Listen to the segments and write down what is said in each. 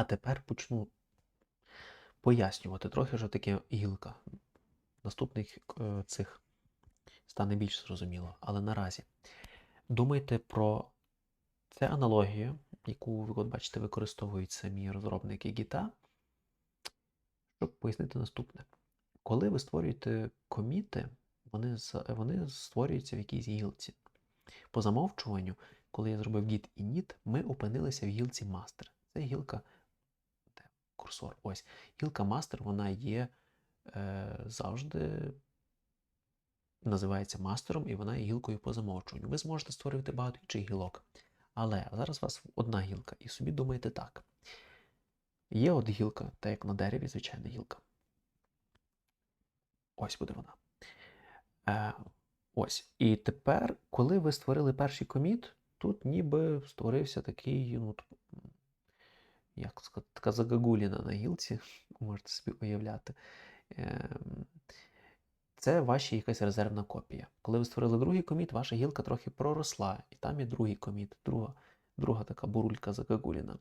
А тепер почну пояснювати трохи, що таке гілка. Наступних е, цих стане більш зрозуміло. Але наразі думайте про це аналогія, яку ви от бачите, використовують самі розробники гіта, щоб пояснити наступне. Коли ви створюєте коміти, вони, вони створюються в якійсь гілці. По замовчуванню, коли я зробив git і init, ми опинилися в гілці master. Це гілка, курсор, ось. Гілка master, вона є е, завжди називається мастером, і вона є гілкою по замовчуванню. Ви зможете створювати багато інших гілок. Але зараз у вас одна гілка, і собі думаєте так. Є от гілка, так як на дереві, звичайна гілка. Ось буде вона. Е, ось. І тепер, коли ви створили перший коміт, тут ніби створився такий, ну, як сказати, така загагуліна на гілці, можете собі уявляти. Ем, Це ваша якась резервна копія. Коли ви створили другий коміт, ваша гілка трохи проросла, і там є другий коміт, друга, друга така бурулька загагуліна.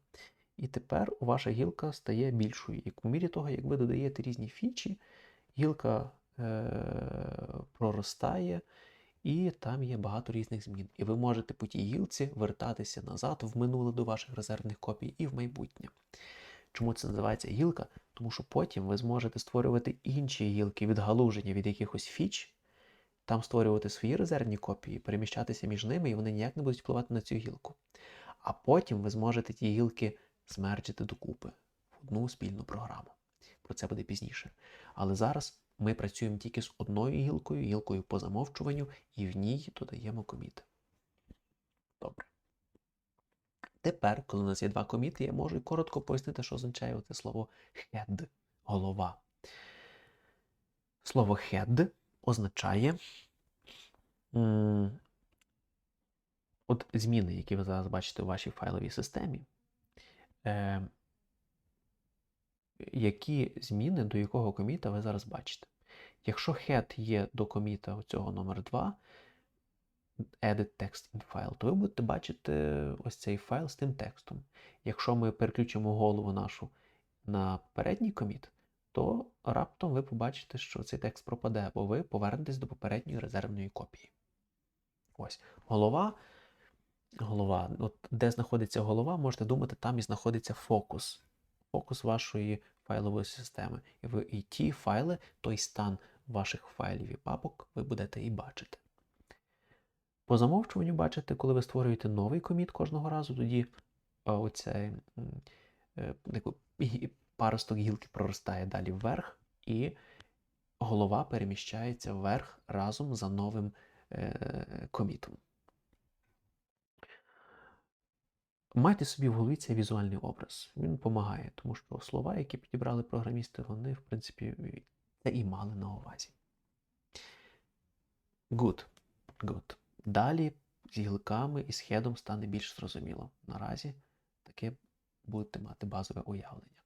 І тепер ваша гілка стає більшою. І по мірі того, як ви додаєте різні фічі, гілка е- проростає, і там є багато різних змін. І ви можете по тій гілці вертатися назад в минуле до ваших резервних копій і в майбутнє. Чому це називається гілка? Тому що потім ви зможете створювати інші гілки відгалуження від якихось фіч, там створювати свої резервні копії, переміщатися між ними, і вони ніяк не будуть впливати на цю гілку. А потім ви зможете ті гілки змерджити докупи в одну спільну програму. Про це буде пізніше. Але зараз ми працюємо тільки з одною гілкою, гілкою по замовчуванню, і в ній додаємо коміти. Добре. Тепер, коли у нас є два коміти, я можу коротко пояснити, що означає це слово head – голова. Слово head означає от зміни, які ви зараз бачите у вашій файловій системі. Е, які зміни до якого коміта ви зараз бачите? Якщо head є до коміта цього номер 2, edit text in file, то ви будете бачити ось цей файл з тим текстом. Якщо ми переключимо голову нашу на передній коміт, то раптом ви побачите, що цей текст пропаде, бо ви повернетесь до попередньої резервної копії. Ось голова. Голова. От де знаходиться голова, можете думати, там і знаходиться фокус. Фокус вашої файлової системи. І ви і ті файли, той стан ваших файлів і папок ви будете і бачити. По замовчуванню бачите, коли ви створюєте новий коміт кожного разу, тоді оцей паросток гілки проростає далі вверх, і голова переміщається вверх разом за новим е, комітом. Майте собі в голові цей візуальний образ. Він допомагає, тому що слова, які підібрали програмісти, вони, в принципі, це і мали на увазі. Good. Good. Далі з гілками і з хедом стане більш зрозуміло. Наразі таке будете мати базове уявлення.